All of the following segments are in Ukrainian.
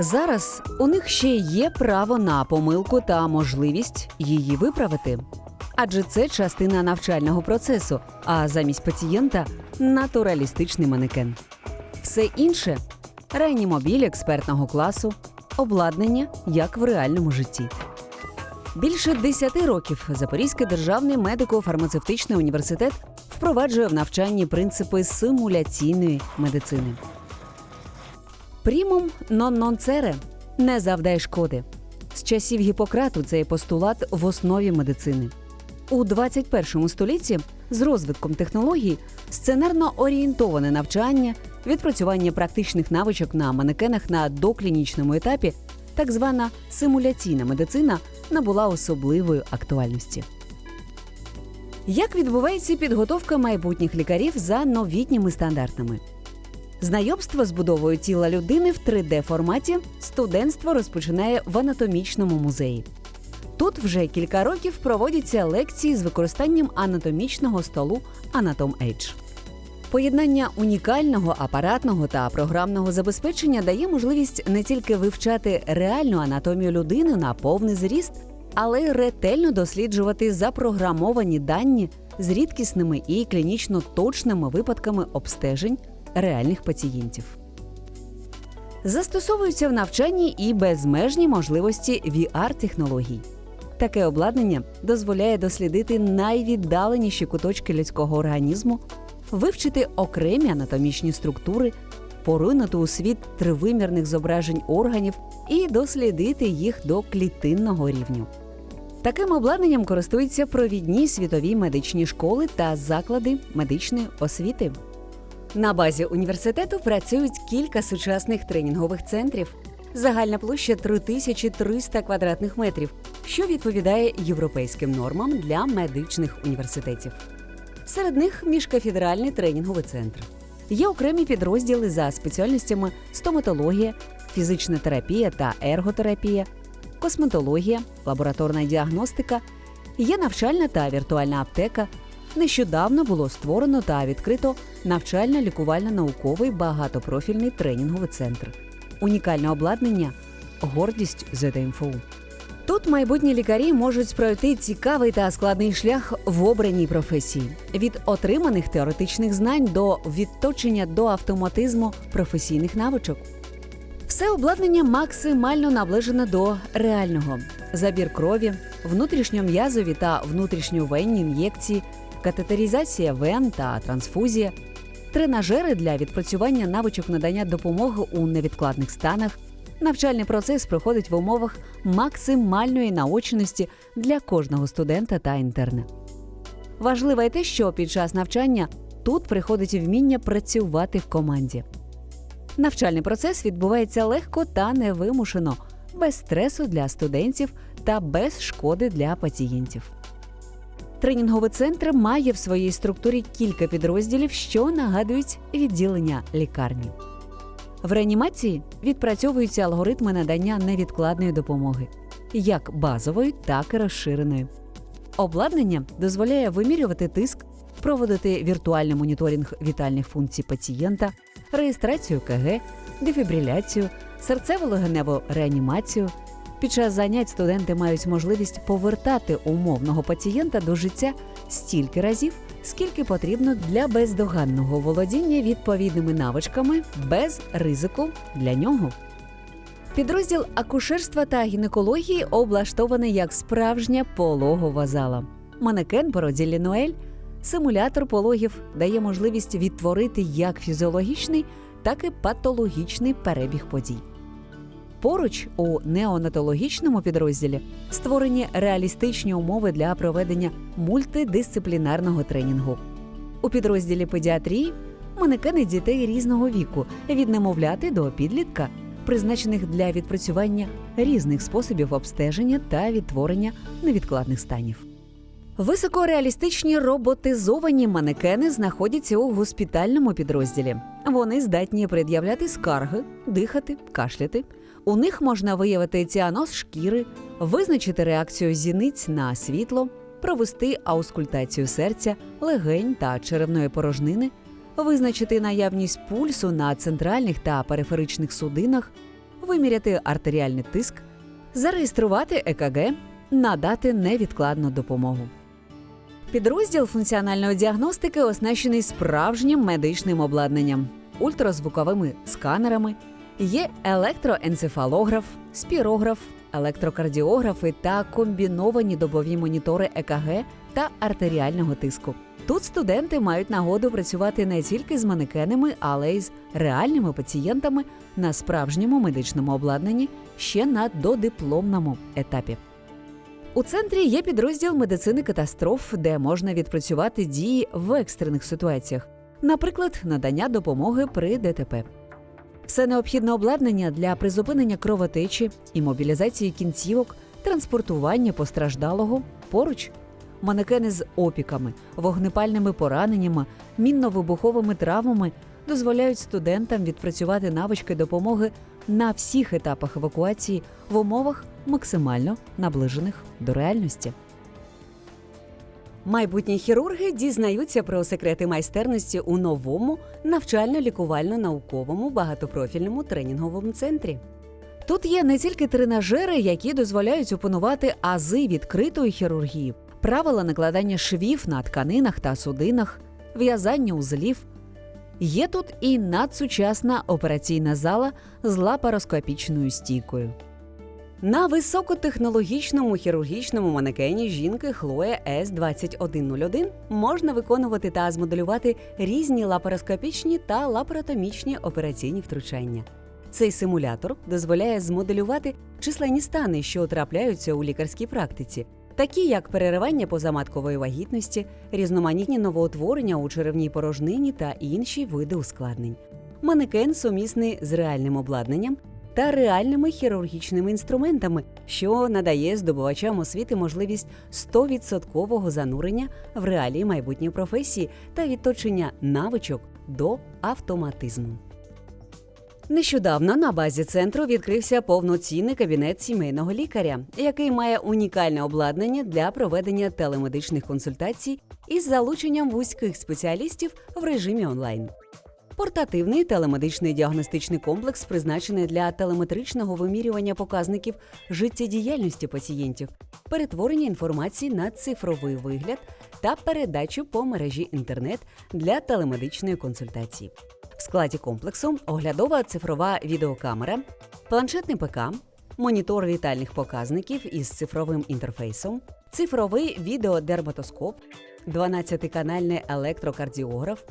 Зараз у них ще є право на помилку та можливість її виправити. Адже це частина навчального процесу, а замість пацієнта натуралістичний манекен. Все інше реанімобіль експертного класу, обладнання як в реальному житті. Більше 10 років Запорізький державний медико-фармацевтичний університет впроваджує в навчанні принципи симуляційної медицини. Примум нон нонцере не завдай шкоди. З часів Гіппократу цей постулат в основі медицини. У 21 столітті з розвитком технологій сценарно орієнтоване навчання, відпрацювання практичних навичок на манекенах на доклінічному етапі, так звана симуляційна медицина набула особливої актуальності. Як відбувається підготовка майбутніх лікарів за новітніми стандартами? Знайомство з будовою тіла людини в 3D форматі студентство розпочинає в анатомічному музеї. Тут вже кілька років проводяться лекції з використанням анатомічного столу Anatom Edge. Поєднання унікального апаратного та програмного забезпечення дає можливість не тільки вивчати реальну анатомію людини на повний зріст, але й ретельно досліджувати запрограмовані дані з рідкісними і клінічно точними випадками обстежень реальних пацієнтів. Застосовуються в навчанні і безмежні можливості VR-технологій. Таке обладнання дозволяє дослідити найвіддаленіші куточки людського організму, вивчити окремі анатомічні структури, поринути у світ тривимірних зображень органів і дослідити їх до клітинного рівню. Таким обладнанням користуються провідні світові медичні школи та заклади медичної освіти. На базі університету працюють кілька сучасних тренінгових центрів. Загальна площа 3300 квадратних метрів, що відповідає європейським нормам для медичних університетів. Серед них міжкафедральний тренінговий центр. Є окремі підрозділи за спеціальностями стоматологія, фізична терапія та ерготерапія, косметологія, лабораторна діагностика, є навчальна та віртуальна аптека. Нещодавно було створено та відкрито навчально-лікувально-науковий багатопрофільний тренінговий центр. Унікальне обладнання гордість ЗДМФУ. Тут майбутні лікарі можуть пройти цікавий та складний шлях в обраній професії від отриманих теоретичних знань до відточення до автоматизму професійних навичок. Все обладнання максимально наближене до реального: забір крові, внутрішньом'язові та внутрішньовенні ін'єкції, катетеризація вен та трансфузія, тренажери для відпрацювання навичок надання допомоги у невідкладних станах. Навчальний процес проходить в умовах максимальної наочності для кожного студента та інтерна. Важливо й те, що під час навчання тут приходить вміння працювати в команді. Навчальний процес відбувається легко та невимушено, без стресу для студентів та без шкоди для пацієнтів. Тренінговий центр має в своїй структурі кілька підрозділів, що нагадують відділення лікарні. В реанімації відпрацьовуються алгоритми надання невідкладної допомоги, як базової, так і розширеної. Обладнання дозволяє вимірювати тиск, проводити віртуальний моніторинг вітальних функцій пацієнта, реєстрацію КГ, дефібриляцію, серцево-легеневу реанімацію. Під час занять студенти мають можливість повертати умовного пацієнта до життя стільки разів, скільки потрібно для бездоганного володіння відповідними навичками без ризику для нього. Підрозділ акушерства та гінекології облаштований як справжня пологова зала. Манекен породіллі Ноель, симулятор пологів дає можливість відтворити як фізіологічний, так і патологічний перебіг подій. Поруч у неонатологічному підрозділі створені реалістичні умови для проведення мультидисциплінарного тренінгу. У підрозділі педіатрії манекени дітей різного віку від немовляти до підлітка, призначених для відпрацювання різних способів обстеження та відтворення невідкладних станів. Високореалістичні роботизовані манекени знаходяться у госпітальному підрозділі. Вони здатні пред'являти скарги, дихати, кашляти. У них можна виявити ціаноз шкіри, визначити реакцію зіниць на світло, провести аускультацію серця, легень та черевної порожнини, визначити наявність пульсу на центральних та периферичних судинах, виміряти артеріальний тиск, зареєструвати ЕКГ, надати невідкладну допомогу. Підрозділ функціональної діагностики оснащений справжнім медичним обладнанням, ультразвуковими сканерами, є електроенцефалограф, спірограф, електрокардіографи та комбіновані добові монітори ЕКГ та артеріального тиску. Тут студенти мають нагоду працювати не тільки з манекенами, але й з реальними пацієнтами на справжньому медичному обладнанні ще на додипломному етапі. У центрі є підрозділ медицини катастроф, де можна відпрацювати дії в екстрених ситуаціях, наприклад, надання допомоги при ДТП. Все необхідне обладнання для призупинення кровотечі, імобілізації кінцівок, транспортування постраждалого поруч, манекени з опіками, вогнепальними пораненнями, мінно-вибуховими травмами дозволяють студентам відпрацювати навички допомоги на всіх етапах евакуації в умовах максимально наближених до реальності. Майбутні хірурги дізнаються про секрети майстерності у новому навчально-лікувально-науковому багатопрофільному тренінговому центрі. Тут є не тільки тренажери, які дозволяють опанувати ази відкритої хірургії, правила накладання швів на тканинах та судинах, в'язання узлів. Є тут і надсучасна операційна зала з лапароскопічною стійкою. На високотехнологічному хірургічному манекені жінки Хлоя С2101 можна виконувати та змоделювати різні лапароскопічні та лапаротомічні операційні втручання. Цей симулятор дозволяє змоделювати численні стани, що трапляються у лікарській практиці, такі як переривання позаматкової вагітності, різноманітні новоутворення у черевній порожнині та інші види ускладнень. Манекен сумісний з реальним обладнанням та реальними хірургічними інструментами, що надає здобувачам освіти можливість 100% занурення в реалії майбутньої професії та відточення навичок до автоматизму. Нещодавно на базі центру відкрився повноцінний кабінет сімейного лікаря, який має унікальне обладнання для проведення телемедичних консультацій із залученням вузьких спеціалістів в режимі онлайн. Портативний телемедичний діагностичний комплекс призначений для телеметричного вимірювання показників життєдіяльності пацієнтів, перетворення інформації на цифровий вигляд та передачу по мережі інтернет для телемедичної консультації. В складі комплексу оглядова цифрова відеокамера, планшетний ПК, монітор вітальних показників із цифровим інтерфейсом, цифровий відеодерматоскоп, 12-канальний електрокардіограф,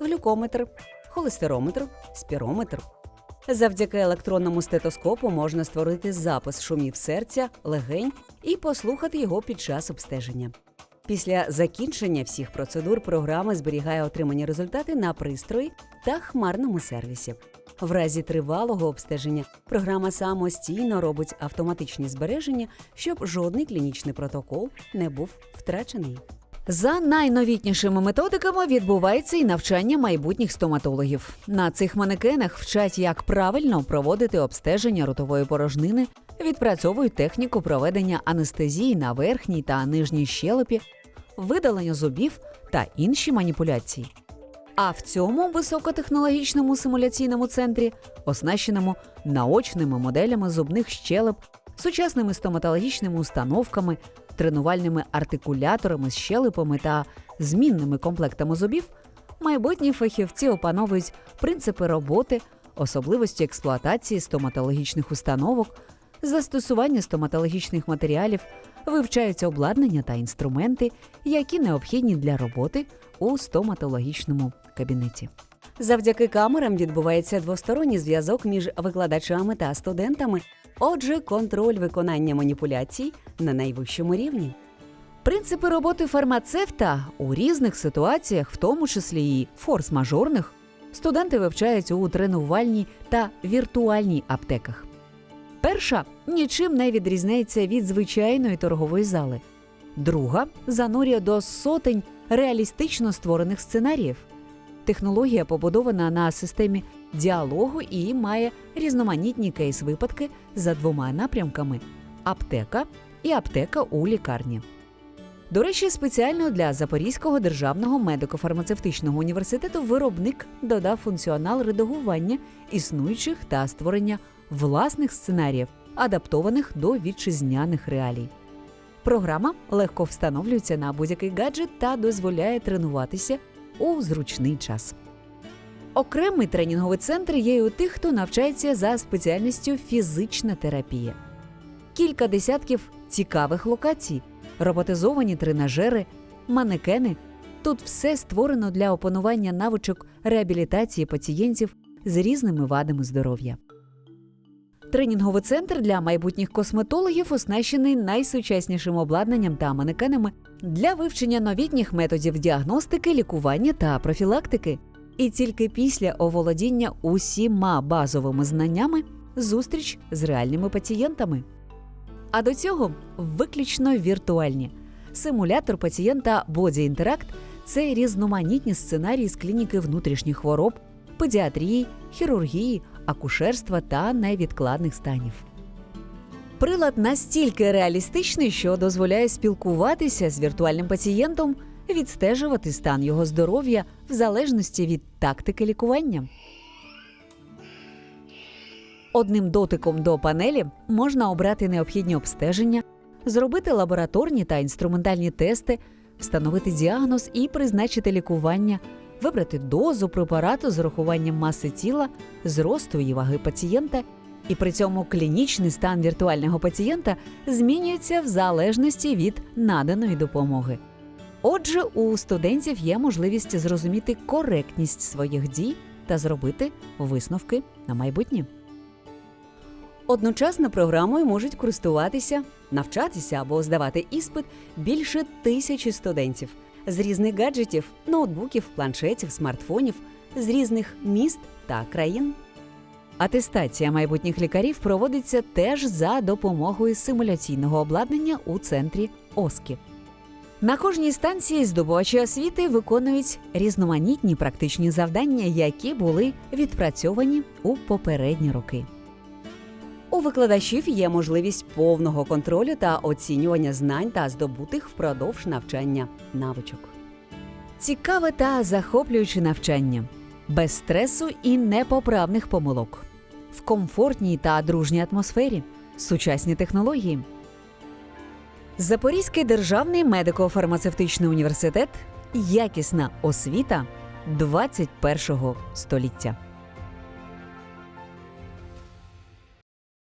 глюкометр, холестерометр, спірометр. Завдяки електронному стетоскопу можна створити запис шумів серця, легень і послухати його під час обстеження. Після закінчення всіх процедур програма зберігає отримані результати на пристрої та хмарному сервісі. В разі тривалого обстеження програма самостійно робить автоматичні збереження, щоб жодний клінічний протокол не був втрачений. За найновітнішими методиками відбувається і навчання майбутніх стоматологів. На цих манекенах вчать, як правильно проводити обстеження ротової порожнини, відпрацьовують техніку проведення анестезії на верхній та нижній щелепі, видалення зубів та інші маніпуляції. А в цьому високотехнологічному симуляційному центрі, оснащеному наочними моделями зубних щелеп, сучасними стоматологічними установками, тренувальними артикуляторами з щелепами та змінними комплектами зубів, майбутні фахівці опановують принципи роботи, особливості експлуатації стоматологічних установок, застосування стоматологічних матеріалів, вивчаються обладнання та інструменти, які необхідні для роботи у стоматологічному кабінеті. Завдяки камерам відбувається двосторонній зв'язок між викладачами та студентами. Отже, контроль виконання маніпуляцій на найвищому рівні. Принципи роботи фармацевта у різних ситуаціях, в тому числі і форс-мажорних, студенти вивчають у тренувальній та віртуальній аптеках. Перша нічим не відрізняється від звичайної торгової зали. Друга занурює до сотень реалістично створених сценаріїв. Технологія побудована на системі діалогу і має різноманітні кейс-випадки за двома напрямками: аптека і аптека у лікарні. До речі, спеціально для Запорізького державного медико-фармацевтичного університету виробник додав функціонал редагування існуючих та створення власних сценаріїв, адаптованих до вітчизняних реалій. Програма легко встановлюється на будь-який гаджет та дозволяє тренуватися у зручний час. Окремий тренінговий центр є і у тих, хто навчається за спеціальністю фізична терапія. Кілька десятків цікавих локацій, роботизовані тренажери, манекени. Тут все створено для опанування навичок реабілітації пацієнтів з різними вадами здоров'я. Тренінговий центр для майбутніх косметологів оснащений найсучаснішим обладнанням та манекенами для вивчення новітніх методів діагностики, лікування та профілактики. І тільки після оволодіння усіма базовими знаннями зустріч з реальними пацієнтами. А до цього виключно віртуальні. Симулятор пацієнта Body Interact – це різноманітні сценарії з клініки внутрішніх хвороб, педіатрії, хірургії, акушерства та невідкладних станів. Прилад настільки реалістичний, що дозволяє спілкуватися з віртуальним пацієнтом, відстежувати стан його здоров'я в залежності від тактики лікування. Одним дотиком до панелі можна обрати необхідні обстеження, зробити лабораторні та інструментальні тести, встановити діагноз і призначити лікування, вибрати дозу препарату з урахуванням маси тіла, зросту і ваги пацієнта. І при цьому клінічний стан віртуального пацієнта змінюється в залежності від наданої допомоги. Отже, у студентів є можливість зрозуміти коректність своїх дій та зробити висновки на майбутнє. Одночасно програмою можуть користуватися, навчатися або здавати іспит більше тисячі студентів з різних гаджетів, ноутбуків, планшетів, смартфонів, з різних міст та країн. Атестація майбутніх лікарів проводиться теж за допомогою симуляційного обладнання у центрі ОСКІ. На кожній станції здобувачі освіти виконують різноманітні практичні завдання, які були відпрацьовані у попередні роки. У викладачів є можливість повного контролю та оцінювання знань та здобутих впродовж навчання навичок. Цікаве та захоплююче навчання без стресу і непоправних помилок, в комфортній та дружній атмосфері, сучасні технології. Запорізький державний медико-фармацевтичний університет якісна освіта 21 століття.